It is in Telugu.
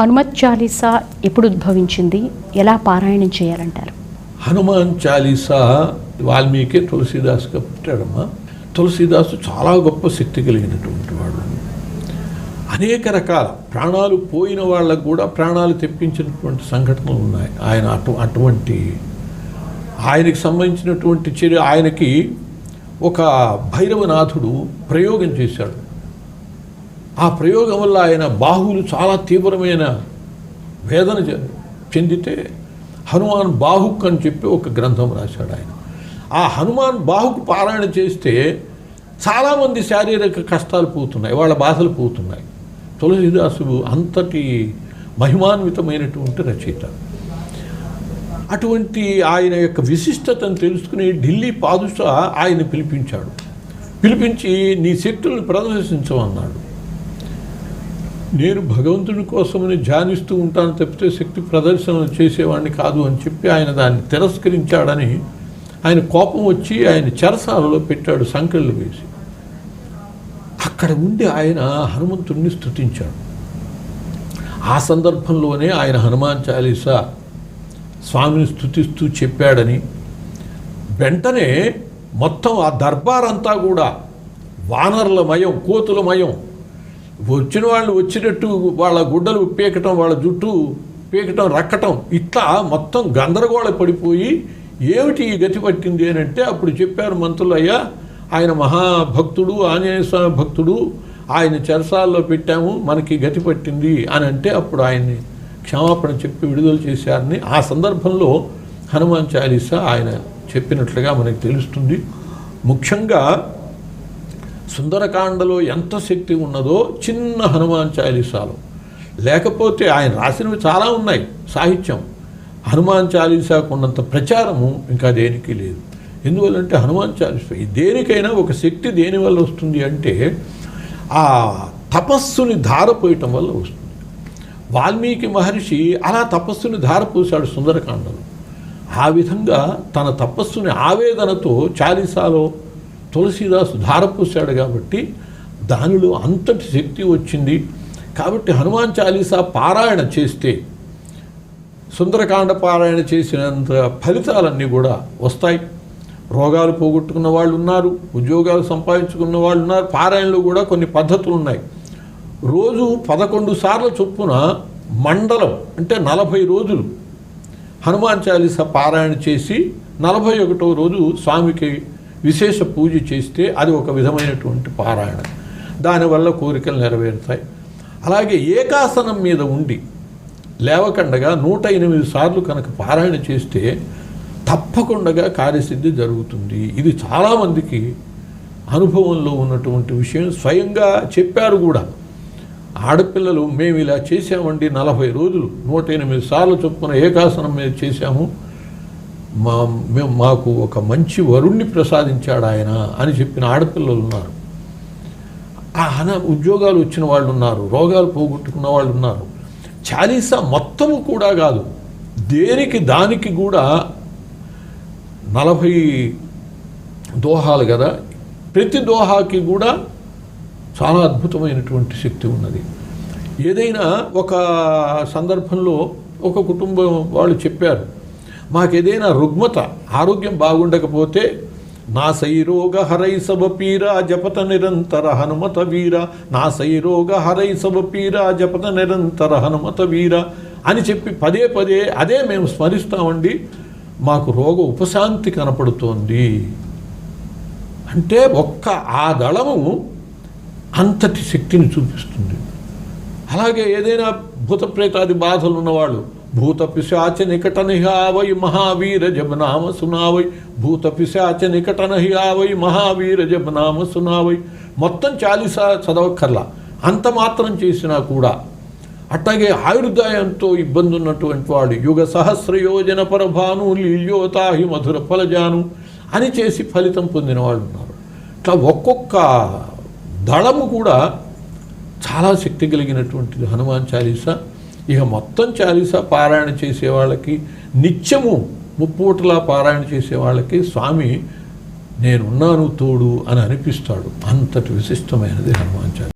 హనుమత్ చాలీసా ఎప్పుడు ఉద్భవించింది? ఎలా పారాయణం చేయాలంటారు? హనుమాన్ చాలీసా వాల్మీకి తులసిదాస్గా పుట్టాడమ్మా తులసిదాసు చాలా గొప్ప శక్తి కలిగినటువంటి వాడు. అనేక రకాల ప్రాణాలు పోయిన వాళ్ళకు కూడా ప్రాణాలు తెప్పించినటువంటి సంఘటనలు ఉన్నాయి. ఆయన అటు అటువంటి ఆయనకి సంబంధించినటువంటి చర్య ఆయనకి ఒక భైరవనాథుడు ప్రయోగం చేశాడు. ఆ ప్రయోగం వల్ల ఆయన బాహువులు చాలా తీవ్రమైన వేదన చె- చెందితే హనుమాన్ బాహుక్ అని చెప్పి ఒక గ్రంథం రాశాడు ఆయన. ఆ హనుమాన్ బాహుకు పారాయణ చేస్తే చాలామంది శారీరక కష్టాలు పోతున్నాయి వాళ్ళ బాధలు పోతున్నాయి. తులసిదాసు అంతటి మహిమాన్వితమైనటువంటి రచయిత. అటువంటి ఆయన యొక్క విశిష్టతను తెలుసుకుని ఢిల్లీ పాదుషా ఆయన పిలిపించాడు. పిలిపించి నీ శక్తులను ప్రదర్శించమన్నాడు నేను భగవంతుని కోసమని ధ్యానిస్తూ ఉంటాను తప్పితే శక్తి ప్రదర్శన చేసేవాడిని కాదు అని చెప్పి ఆయన దాన్ని తిరస్కరించాడని ఆయన కోపం వచ్చి ఆయన చెరసాలలో పెట్టాడు సంకెళ్ళు వేసి. అక్కడ ఉండి ఆయన హనుమంతుణ్ణి స్తుతించాడు. ఆ సందర్భంలోనే ఆయన హనుమాన్ చాలీసా స్వామిని స్తుతిస్తూ చెప్పాడని వెంటనే మొత్తం ఆ దర్బార్ అంతా కూడా కోతుల మయం వచ్చిన వాళ్ళు వచ్చినట్టు వాళ్ళ గుడ్డలు పీకటం వాళ్ళ జుట్టు పీకటం రక్కటం ఇట్లా మొత్తం గందరగోళ పడిపోయి ఏమిటి ఈ గతి పట్టింది అని అంటే అప్పుడు చెప్పారు మంత్రులు అయ్యా ఆయన మహాభక్తుడు ఆంజనేయ స్వామి భక్తుడు ఆయన చెరసాల్లో పెట్టాము మనకి గతి పట్టింది అని అంటే అప్పుడు ఆయన్ని క్షమాపణ చెప్పి విడుదల చేశారని ఆ సందర్భంలో హనుమాన్ చాలీసా ఆయన చెప్పినట్లుగా మనకి తెలుస్తుంది. ముఖ్యంగా సుందరకాండలో ఎంత శక్తి ఉన్నదో చిన్న హనుమాన్ చాలీసాలో. లేకపోతే ఆయన రాసినవి చాలా ఉన్నాయి సాహిత్యం. హనుమాన్ చాలీసాకు ఉన్నంత ప్రచారము ఇంకా దేనికి లేదు. ఎందువల్లంటే హనుమాన్ చాలీసా దేనికైనా ఒక శక్తి దేనివల్ల వస్తుంది అంటే ఆ తపస్సుని ధారపోయటం వల్ల వస్తుంది. వాల్మీకి మహర్షి అలా తపస్సుని ధారపోశాడు సుందరకాండలో. ఆ విధంగా తన తపస్సుని ఆవేదనతో చాలీసాలో తులసీదాసు ధారపోశాడు కాబట్టి దానిలో అంతటి శక్తి వచ్చింది. కాబట్టి హనుమాన్ చాలీసా పారాయణ చేస్తే సుందరకాండ పారాయణ చేసినంత ఫలితాలన్నీ కూడా వస్తాయి. రోగాలు పోగొట్టుకున్న వాళ్ళు ఉన్నారు ఉద్యోగాలు సంపాదించుకున్న వాళ్ళు ఉన్నారు పారాయణలో కూడా కొన్ని పద్ధతులు ఉన్నాయి. రోజు పదకొండు సార్ల చొప్పున మండలం అంటే నలభై రోజులు హనుమాన్ చాలీసా పారాయణ చేసి నలభై ఒకటో రోజు స్వామికి విశేష పూజ చేస్తే అది ఒక విధమైనటువంటి పారాయణ. దానివల్ల కోరికలు నెరవేరుతాయి. అలాగే ఏకాసనం మీద ఉండి లేవకండగా నూట ఎనిమిది సార్లు కనుక పారాయణ చేస్తే తప్పకుండా కార్యసిద్ధి జరుగుతుంది. ఇది చాలామందికి అనుభవంలో ఉన్నటువంటి విషయం. స్వయంగా చెప్పారు కూడా. ఆడపిల్లలు మేము ఇలా చేసామండి నలభై రోజులు. నూట ఎనిమిది సార్లు చొప్పున ఏకాసనం మీద చేశాము. మా మేము మాకు ఒక మంచి వరుణ్ణి ప్రసాదించాడు ఆయన అని చెప్పిన ఆడపిల్లలు ఉన్నారు. ఆన ఉద్యోగాలు వచ్చిన వాళ్ళు ఉన్నారు రోగాలు పోగొట్టుకున్న వాళ్ళు ఉన్నారు. చాలీసా మొత్తము కూడా కాదు. దేనికి దానికి కూడా నలభై దోహాలు కదా. ప్రతి దోహాకి కూడా చాలా అద్భుతమైనటువంటి శక్తి ఉన్నది. ఏదైనా ఒక సందర్భంలో ఒక కుటుంబం వాళ్ళు చెప్పారు మాకు ఏదైనా రుగ్మత ఆరోగ్యం బాగుండకపోతే నా సైరోగ హరై సభ పీరా జపత నిరంతర హనుమత వీర నా సైరోగ హరై సభ పీరా జపత నిరంతర హనుమత వీర అని చెప్పి పదే పదే అదే మేము స్మరిస్తామండి మాకు రోగ ఉపశాంతి కనపడుతోంది. అంటే ఒక్క ఆ దళము అంతటి శక్తిని చూపిస్తుంది. అలాగే ఏదైనా భూత ప్రేతాది బాధలు ఉన్నవాళ్ళు భూత పిశాచ నికట మహావీర జబనామ సునావై భూత నికటనహియావై మహావీర జబనామ సునావై మొత్తం చాలీసా చదవక్కర్లా. అంత మాత్రం చేసినా కూడా అట్లాగే ఆయుర్దాయంతో ఇబ్బంది ఉన్నటువంటి వాడు యుగ సహస్రయోజన పరభాను లీల్యోతాహి మధుర ఫలజాను అని చేసి ఫలితం పొందిన వాళ్ళు ఉన్నారు. ఇట్లా ఒక్కొక్క దళము కూడా చాలా శక్తి కలిగినటువంటిది హనుమాన్ చాలీసా. ఇక మొత్తం చాలీసా పారాయణ చేసే వాళ్ళకి నిత్యము ముప్పూటలా పారాయణ చేసే వాళ్ళకి స్వామి నేనున్నాను తోడు అని అనిపిస్తాడు. అంతటి విశిష్టమైనది హనుమాన్ చాలీసా.